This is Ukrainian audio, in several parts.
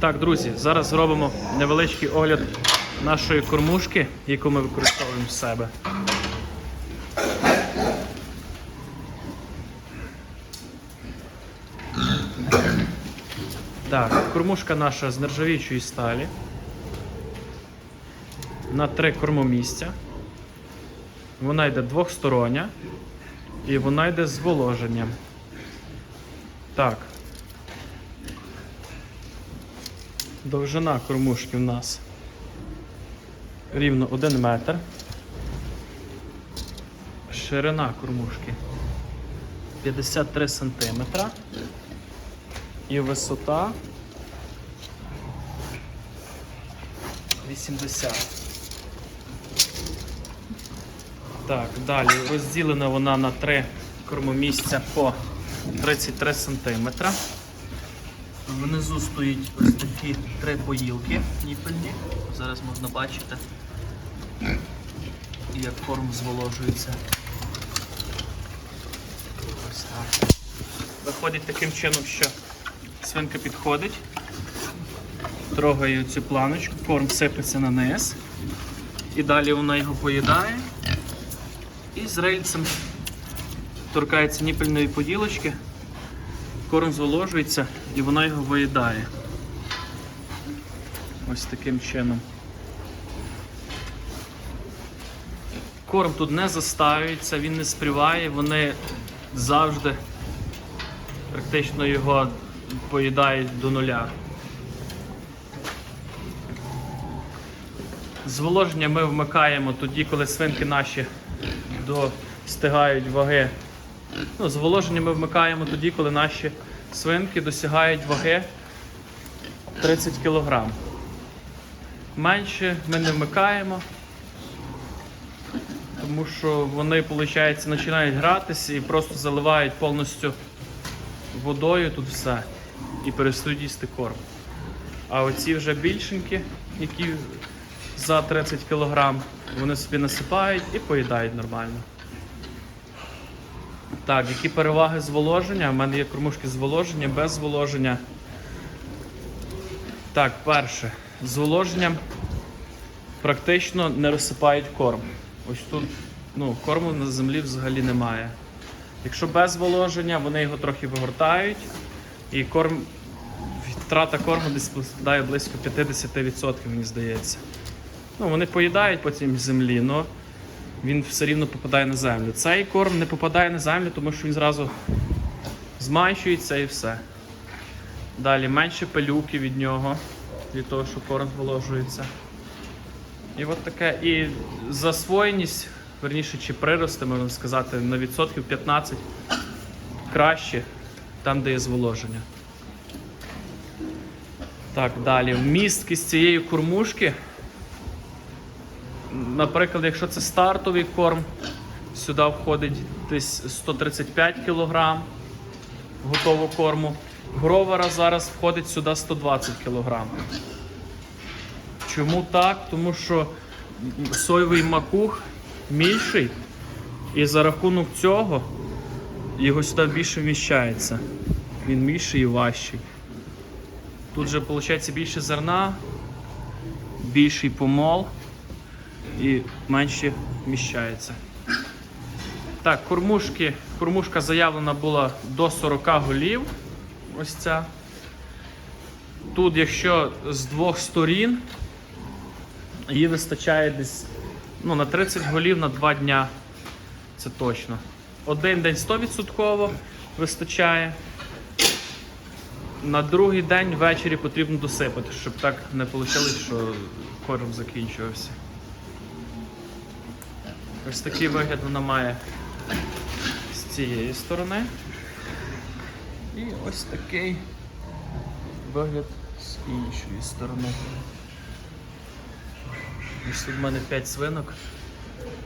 Так, друзі, зараз зробимо невеличкий огляд нашої кормушки, яку ми використовуємо в себе. Так, кормушка наша з нержавіючої сталі. На три кормомісця. Вона йде двохстороння і вона йде з воложенням. Так. Довжина кормушки в нас рівно 1 метр. Ширина кормушки 53 сантиметра. І висота 80. Так, далі розділена вона на три кормомісця по 33 сантиметра. Внизу стоїть ось такі три поїлки ніпельні. Зараз можна бачити, як корм зволожується. Ось так. Виходить таким чином, що свинка підходить, трогає цю планочку, корм сипеться на низ. І далі вона його поїдає. І з рельцем торкається ніпельної поділочки корм зволожується і вона його виїдає. Ось таким чином. Корм тут не застаюється, він не спріває, вони завжди практично його поїдають до нуля. Зволоження ми вмикаємо тоді, коли свинки наші достигають ваги Ну, зволоження ми вмикаємо тоді, коли наші свинки досягають ваги 30 кг. Менше ми не вмикаємо, тому що вони, виходить, починають гратися і просто заливають повністю водою тут все і перестають їсти корм. А оці вже більшенькі, які за 30 кг, вони собі насипають і поїдають нормально. Так, які переваги зволоження? У мене є кормушки зволоження, без зволоження. Так, перше. З зволоженням практично не розсипають корм. Ось тут ну, корму на землі взагалі немає. Якщо без зволоження, вони його трохи вигортають, і корм, втрата корму десь складає близько 50%, мені здається. Ну, вони поїдають потім землі, але він все рівно попадає на землю. Цей корм не попадає на землю, тому що він зразу змащується і все. Далі менше пилюки від нього, від того, що корм зволожується. І от таке. І засвоєність, верніше, чи прирости, можна сказати, на відсотків 15 краще там, де є зволоження. Так, далі. Вмісткість цієї кормушки. Наприклад, якщо це стартовий корм, сюди входить десь 135 кг готового корму. Гровера зараз входить сюди 120 кг. Чому так? Тому що соєвий макух більший, і за рахунок цього його сюди більше вміщається. Він більший і важчий. Тут же виходить більше зерна, більший помол і менше вміщається. Так, кормушки, кормушка заявлена була до 40 голів. Ось ця. Тут, якщо з двох сторін, її вистачає десь ну, на 30 голів на 2 дня. Це точно. Один день 100% вистачає. На другий день ввечері потрібно досипати, щоб так не вийшло, що корм закінчувався. Ось такий вигляд вона має з цієї сторони. І ось такий вигляд з іншої сторони. Ось тут в мене 5 свинок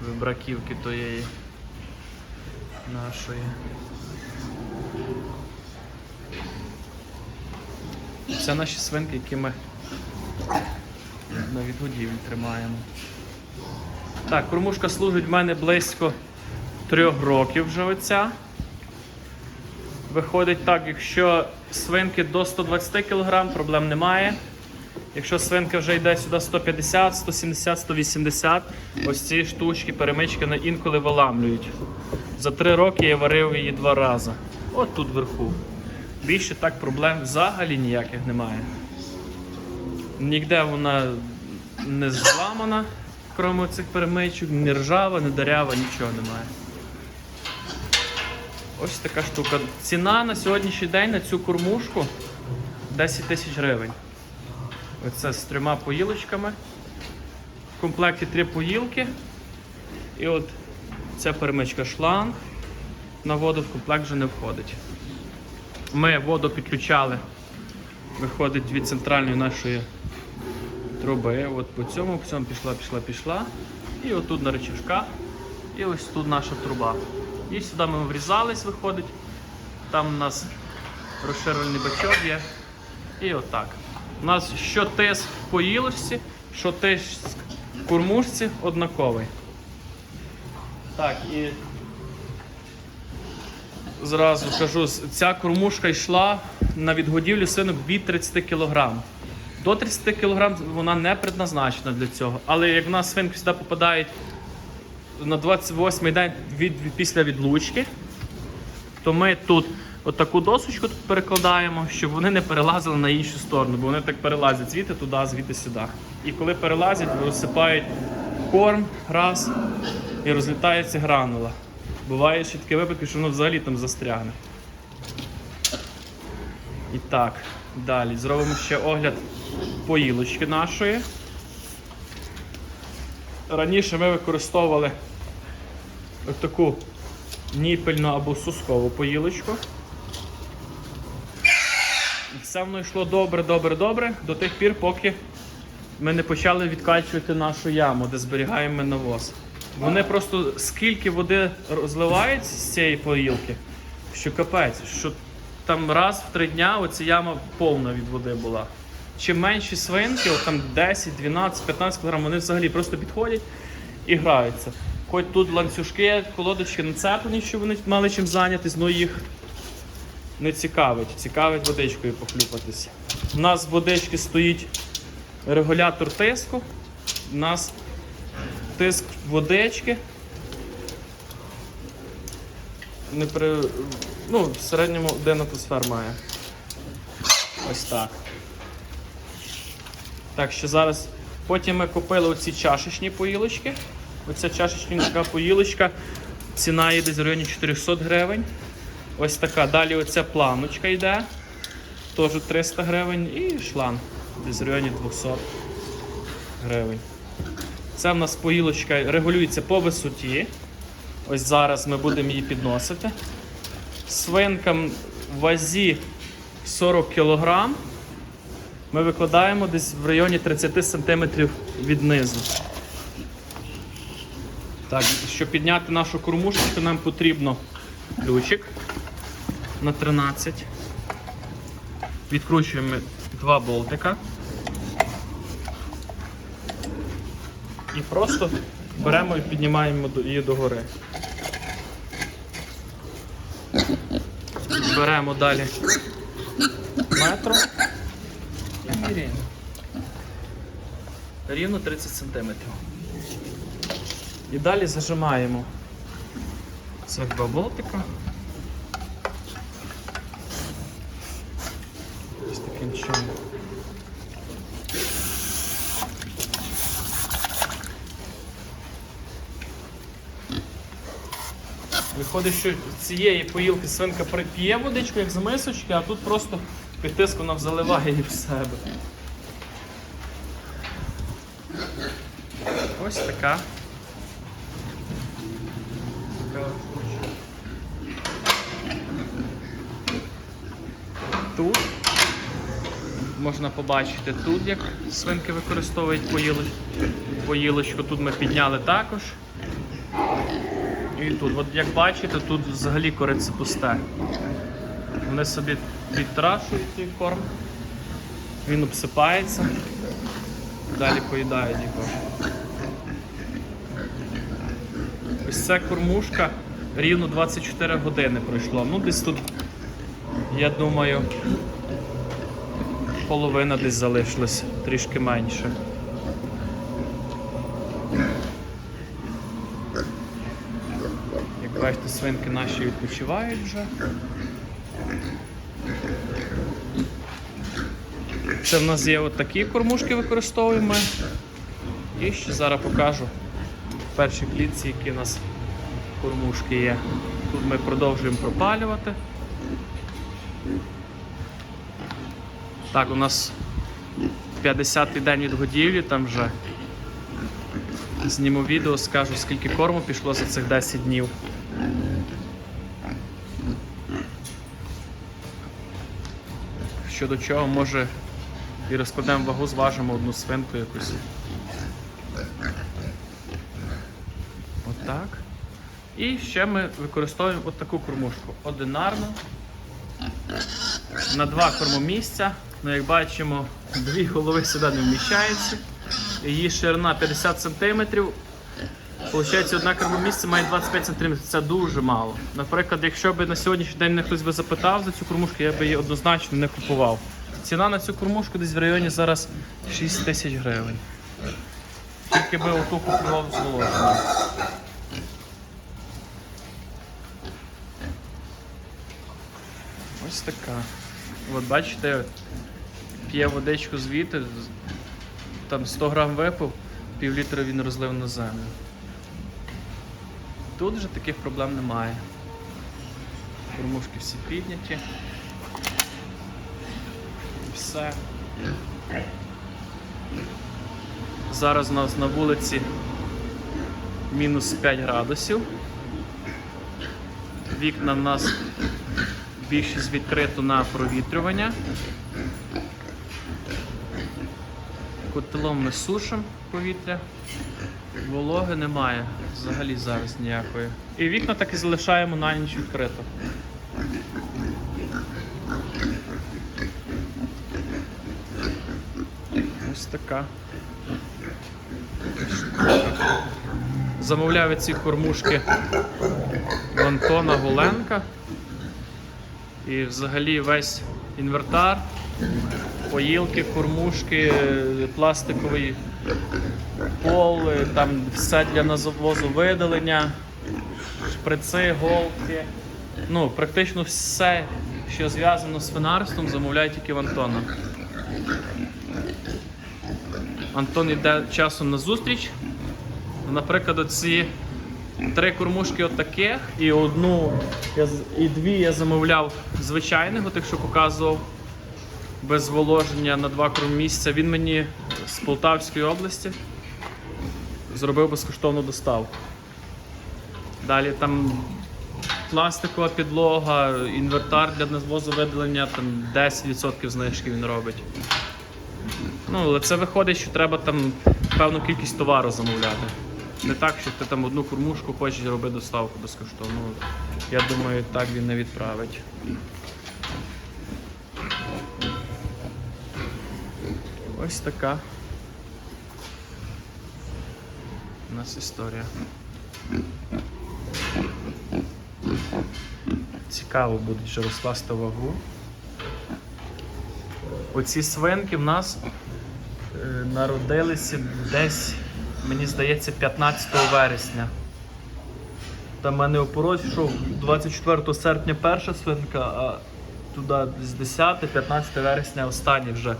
вибраківки тієї нашої. Це наші свинки, які ми на відгодівлі тримаємо. Так, кормушка служить в мене близько трьох років вже оця. Виходить так, якщо свинки до 120 кг, проблем немає. Якщо свинка вже йде сюди 150, 170, 180, ось ці штучки, перемички інколи виламлюють. За три роки я варив її два рази. От тут вверху. Більше так проблем взагалі ніяких немає. Ніде вона не зламана, крім цих перемичок, не ржава, не дарява, нічого немає. Ось така штука. Ціна на сьогоднішній день на цю кормушку 10 тисяч гривень. Оце з трьома поїлочками. В комплекті три поїлки. І от ця перемичка шланг. На воду в комплект вже не входить. Ми воду підключали, виходить від центральної нашої труби. От по цьому, по цьому пішла, пішла, пішла. І отут на речашках. І ось тут наша труба. І сюди ми врізались, виходить. Там у нас розширений бачок є. І отак. У нас що тиск в поїлочці, що тиск в кормушці однаковий. Так, і зразу кажу, ця кормушка йшла на відгодівлю свинок від 30 кг. До 30 кг вона не предназначена для цього. Але як в нас свинки сюди попадають на 28-й день від, після відлучки, то ми тут отаку досочку тут перекладаємо, щоб вони не перелазили на іншу сторону, бо вони так перелазять звідти туди, звідти сюди. І коли перелазять, висипають корм раз і розлітається гранула. Буває ще такі випадки, що воно взагалі там застрягне. І так, далі зробимо ще огляд поїлочки нашої. Раніше ми використовували таку ніпельну або сускову поїлочку. І все воно йшло добре, добре, добре до тих пір, поки ми не почали відкачувати нашу яму, де зберігаємо навоз. Вони просто скільки води розливають з цієї поїлки, що капець, що там раз в три дня оця яма повна від води була. Чим менші свинки, от там 10, 12, 15 кг, вони взагалі просто підходять і граються. Хоч тут ланцюжки, колодочки нацеплені, щоб вони мали чим зайнятися, але їх не цікавить. Цікавить водичкою похлюпатися. У нас в водички стоїть регулятор тиску. У нас тиск водички. Не при... ну, в середньому 1 атмосфер має. Ось так. Так що зараз. Потім ми купили оці чашечні поїлочки. Оця чашечна поїлочка. Ціна є десь в районі 400 гривень. Ось така. Далі оця планочка йде. Теж 300 гривень. І шланг десь в районі 200 гривень. Це в нас поїлочка регулюється по висоті. Ось зараз ми будемо її підносити. Свинкам в вазі 40 кг. Ми викладаємо десь в районі 30 см від низу. Так, щоб підняти нашу кормушечку, нам потрібно ключик на 13. Відкручуємо два болтика. І просто беремо і піднімаємо її догори. Беремо далі метро і міряємо. Рівно 30 см. І далі зажимаємо цих два болтика. Ось таким чином. Виходить, що цієї поїлки свинка прип'є водичку, як з мисочки, а тут просто під тиск вона заливає її в себе. Ось така. Тут можна побачити тут, як свинки використовують поїлоч- поїлочку. Тут ми підняли також. І тут, от як бачите, тут взагалі корице пусте. Вони собі підтрашують цей корм, він обсипається, далі поїдають його. Ось ця кормушка рівно 24 години пройшло. Ну, десь тут Я думаю, половина десь залишилась, трішки менше. Бачите, свинки наші відпочивають вже. Це в нас є от такі кормушки використовуємо. І ще зараз покажу в першій клітці, які у нас кормушки є. Тут ми продовжуємо пропалювати. Так, у нас 50-й день від годівлі, там вже зніму відео, скажу, скільки корму пішло за цих 10 днів. Щодо чого, може і розкладемо вагу, зважимо одну свинку якусь. Отак. І ще ми використовуємо от таку кормушку. Одинарну. На два кормомісця. Ну, як бачимо, дві голови сюди не вміщаються. Її ширина 50 см. Получається, одна кормомісце має 25 см. Це дуже мало. Наприклад, якщо б на сьогоднішній день мене хтось би запитав за цю кормушку, я б її однозначно не купував. Ціна на цю кормушку десь в районі зараз 6 тисяч гривень. Тільки би оту купував з волошенням. Ось така. От бачите, п'є водичку звідти, там 100 грам випив, пів літра він розлив на землю. Тут вже таких проблем немає. Кормушки всі підняті. І Все. Зараз у нас на вулиці мінус 5 градусів. Вікна в нас більшість відкрито на провітрювання. Котлом ми сушимо повітря. Вологи немає взагалі зараз ніякої. І вікна так і залишаємо на ніч відкрито. Ось така. Замовляв ці кормушки в Антона Голенка. І взагалі весь інвертар, поїлки, кормушки, пластиковий е, там все для навозу видалення, шприци, голки. Ну, практично все, що зв'язано з свинарством, замовляють тільки в Антона. Антон йде часом на зустріч. Наприклад, оці три кормушки отаких і одну і дві я замовляв звичайних, от якщо показував без зволоження на два кормісця. Він мені з Полтавської області зробив безкоштовну доставку. Далі там пластикова підлога, інвертар для навозу видалення, там 10% знижки він робить. Ну, але це виходить, що треба там певну кількість товару замовляти. Не так, що ти там одну кормушку хочеш робити доставку безкоштовно. Ну, Я думаю, так він не відправить. Ось така у нас історія. Цікаво буде ще розкласти вагу. Оці свинки в нас е, народилися десь, мені здається, 15 вересня. Там в мене опорос йшов 24 серпня перша свинка, а туди з 10-15 вересня останні вже.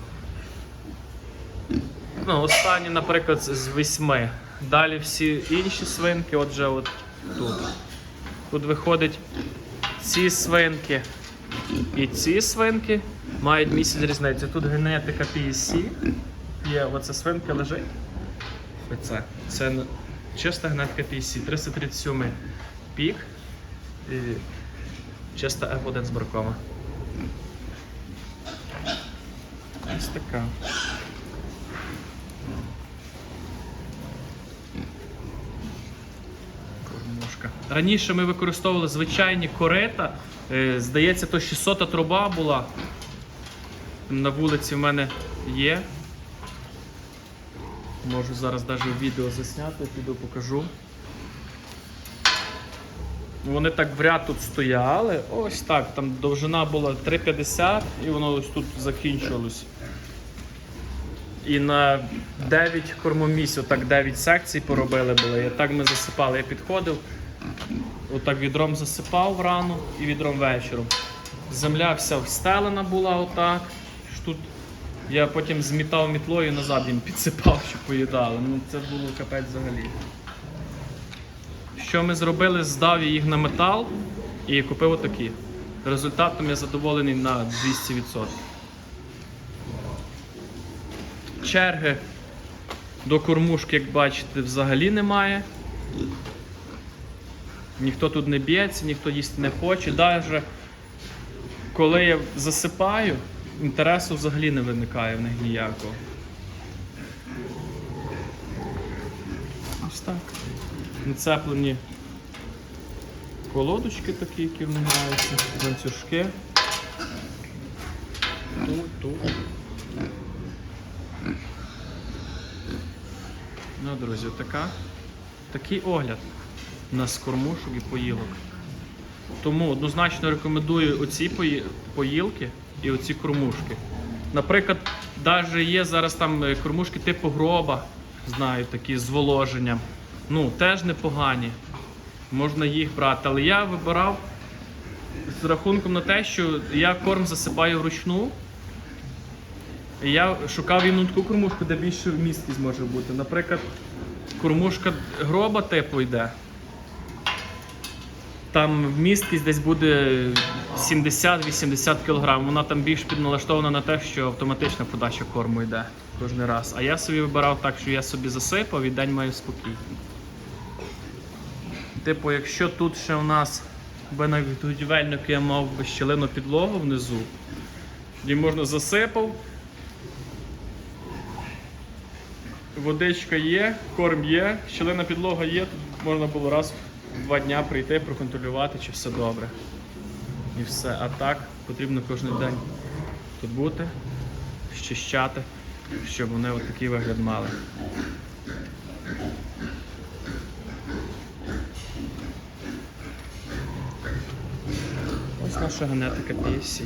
Ну, останні, наприклад, з 8. Далі всі інші свинки, отже, от тут. Тут виходить ці свинки і ці свинки мають місяць різниці. Тут генетика PSC. Є оця свинка лежить. Оце. Це чиста генетика PSC. 337 пік. І чиста F1 з баркома. Ось така. Кормушка. Раніше ми використовували звичайні корита. Е, Здається, то 600 труба була. На вулиці в мене є. Можу зараз навіть відео засняти, піду покажу. Вони так в ряд тут стояли. Ось так. Там довжина була 3,50 і воно ось тут закінчувалось. І на 9 кормомісць, отак 9 секцій поробили були. І так ми засипали. Я підходив, отак відром засипав рано і відром вечором. Земля вся встелена була отак. Тут я потім змітав мітлою назад їм підсипав, щоб поїдали. Ну це було капець взагалі. Що ми зробили? Здав я їх на метал і купив отакі. Результатом я задоволений на 200%. Черги до кормушки, як бачите, взагалі немає. Ніхто тут не б'ється, ніхто їсти не хоче. Навіть коли я засипаю, інтересу взагалі не виникає в них ніякого. Ось так. Нацеплені колодочки такі, які в них ланцюжки. Тут, тут. Ну, друзі, така, такий огляд на кормушок і поїлок. Тому однозначно рекомендую оці поїлки і оці кормушки. Наприклад, навіть є зараз там е, кормушки типу гроба, знаю, такі з воложенням. Ну, теж непогані. Можна їх брати. Але я вибирав з рахунком на те, що я корм засипаю вручну. І я шукав їм таку кормушку, де більше вмісткість може бути. Наприклад, кормушка гроба типу йде. Там вмісткість десь буде 70-80 кг. Вона там більш підналаштована на те, що автоматична подача корму йде кожен раз. А я собі вибирав так, що я собі засипав і день маю спокій. Типу, якщо тут ще у нас би на відгодівельнику я мав би щілину підлогу внизу, тоді можна засипав. Водичка є, корм є, щілина підлога є, тут можна було раз два дня прийти, проконтролювати, чи все добре. І все. А так потрібно кожен день тут бути, щищати, щоб вони такий вигляд мали. Ось наша генетика PSC.